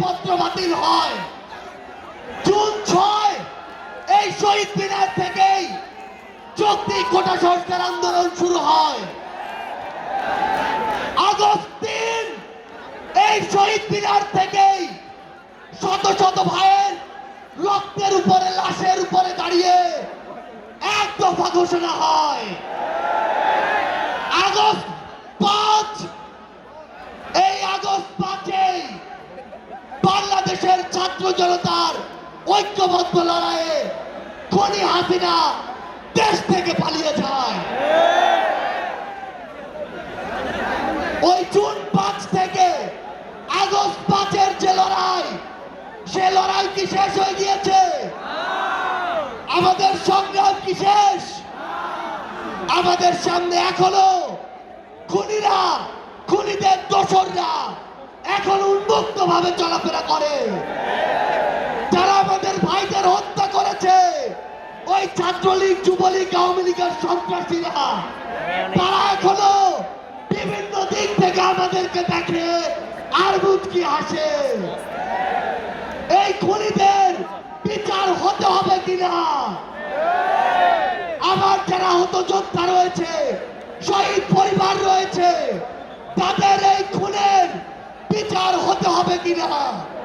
পত্র বাতিল হয়। জুন ছয়, এই শহীদ মিনার থেকেই চৌত্রিশ কোটা সংস্কার আন্দোলন শুরু হয়। আগস্ট তিন, এই শহীদ মিনার থেকেই শত শত ভাইয়ের রক্তের উপরে, লাশের উপরে দাঁড়িয়ে এক দফা ঘোষণা হয়। জনতার ঐক্যবদ্ধ লড়াইয়ে খনি হাসিনা দেশ থেকে পালিয়ে যায়। ওই জুন পাঁচ থেকে আগস্ট পাঁচের যে লড়াই, সে লড়াই কি শেষ হয়ে গিয়েছে? আমাদের সংগ্রাম কি শেষ? আমাদের সামনে এখনও খুনিরা, খুনিদের দোসররা এখন উন্মুক্ত ভাবে চলাফেরা করে। যারা আমাদের ভাইদের হত্যা করেছে, ওই ছাত্রলীগ, যুবলীগ, আওয়ামী লীগের সন্ত্রাসীরা, তারা এখনও বিভিন্ন দিক থেকে আমাদেরকে দেখে আর কি হাসে। এই খুনিদের বিচার হতে হবে কিনা? আমার যারা হত যোদ্ধা রয়েছে, শহীদ পরিবার রয়েছে, তাদের এই খুনের বিচার হতে হবে কিনা?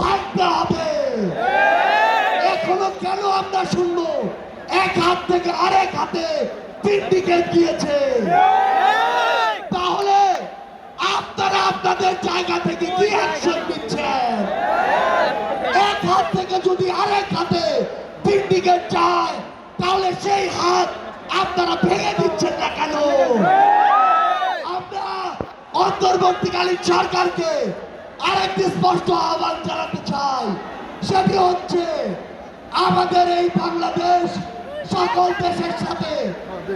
ভাঙতে হবে। এখনও কেন আমরা শুনব? এক হাত থেকে আরেক হাতে সিন্ডিকেট গিয়েছে তাহলে আপনারা আপনাদের জায়গা থেকে কি অ্যাকশন নিচ্ছেন? এক হাত থেকে যদি আরেক হাতে সিন্ডিকেট যায় তাহলে সেই হাত আপনারা ভেঙে দিচ্ছেন না কেন? আমরা অন্তর্বর্তীকালীন সরকারকে আরেকটি স্পষ্ট আহ্বান জানাতে চাই। সেটি হচ্ছে আমাদের এই বাংলাদেশ সকল দেশের সাথে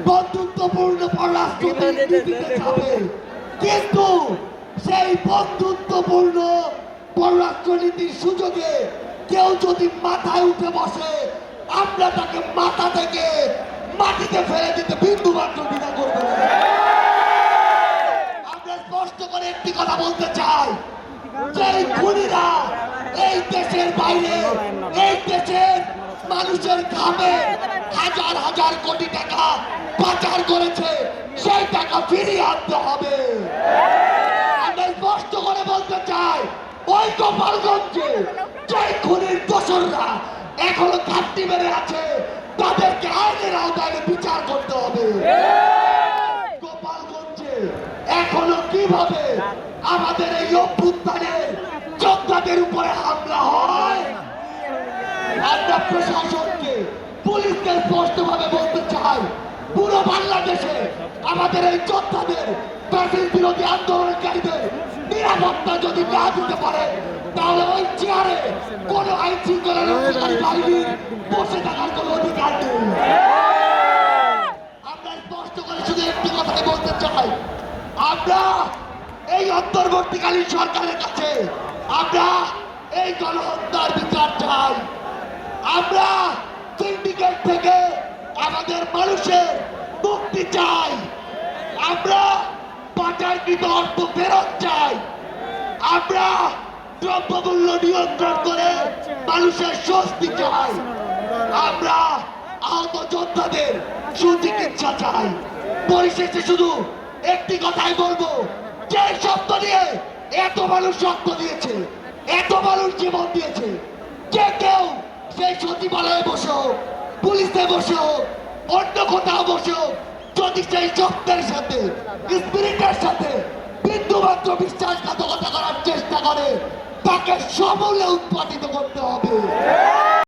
বন্ধুত্বপূর্ণ পররাষ্ট্র নীতিতে যাবে কিন্তু সেই বন্ধুত্বপূর্ণ পররাষ্ট্রনীতির সুযোগে কেউ যদি মাথায় উঠে বসে আমরা তাকে মাথা থেকে মাটিতে ফেলে দিতে বিন্দু মাত্র দ্বিধা করব আমরা স্পষ্ট করে একটি কথা বলতে চাই। যে এই খুনিরা এই দেশের বাইরে, এই দেশের মানুষের ঘামে হাজার হাজার কোটি টাকা পাচার করেছে, সেই টাকা ফিরিয়ে আনতে হবে। আমরা স্পষ্ট করে বলতে চাই ওই গোপালগঞ্জে যে খুনির দোসররা এখনও ঘাটতি মেরে আছে, তাদেরকে আইনের আওতায় বিচার করতে হবে। গোপালগঞ্জে এখনও কীভাবে আমাদের এই অভ্যুত্থানের যোদ্ধাদের উপরে হামলা হয়। আমরা প্রশাসনকে, পুলিশকে স্পষ্টভাবে বলতে চাই, পুরো বাংলাদেশে আমাদের এই যোদ্ধাদের ব্রাজিল বিরোধী আন্দোলনকারীদের নিরাপত্তা যদি না দিতে পারে, তাহলে ওই চেয়ারে কোন আইন শৃঙ্খলা রক্ষাকারী বাহিনীর বসে থাকার কোনো অধিকার নেই। আমরা স্পষ্ট করে শুধু একটি কথাই বলতে চাই, আমরা অন্তর্বর্তীকালীন সরকারের কাছে আমরা এই গণহত্যার বিচার চাই। আমরা সিন্ডিকেট থেকে আমাদের মানুষের মুক্তি চাই। আমরা পাচারকৃত অর্থ ফেরত চাই। আমরা দ্রব্যমূল্য নিয়ন্ত্রণ করে মানুষের স্বস্তি চাই। আমরা আহত যোদ্ধাদের সুচিকিৎসা চাই। পরিশেষে শুধু একটি কথাই বলব যে শব্দ নিয়ে এত মানুষ রক্ত দিয়েছে, এত মানুষ জীবন দিয়েছে। যে কেউ সেই সচিবালয়ে বসে হোক, পুলিশে বসে হোক, অন্য কোথাও বসে হোক, যদি সেই শব্দের সাথে, স্পিরিটের সাথে বিন্দু মাত্র বিশ্বাসঘাতকতা করার চেষ্টা করে, তাকে সমূলে উৎপাদিত করতে হবে।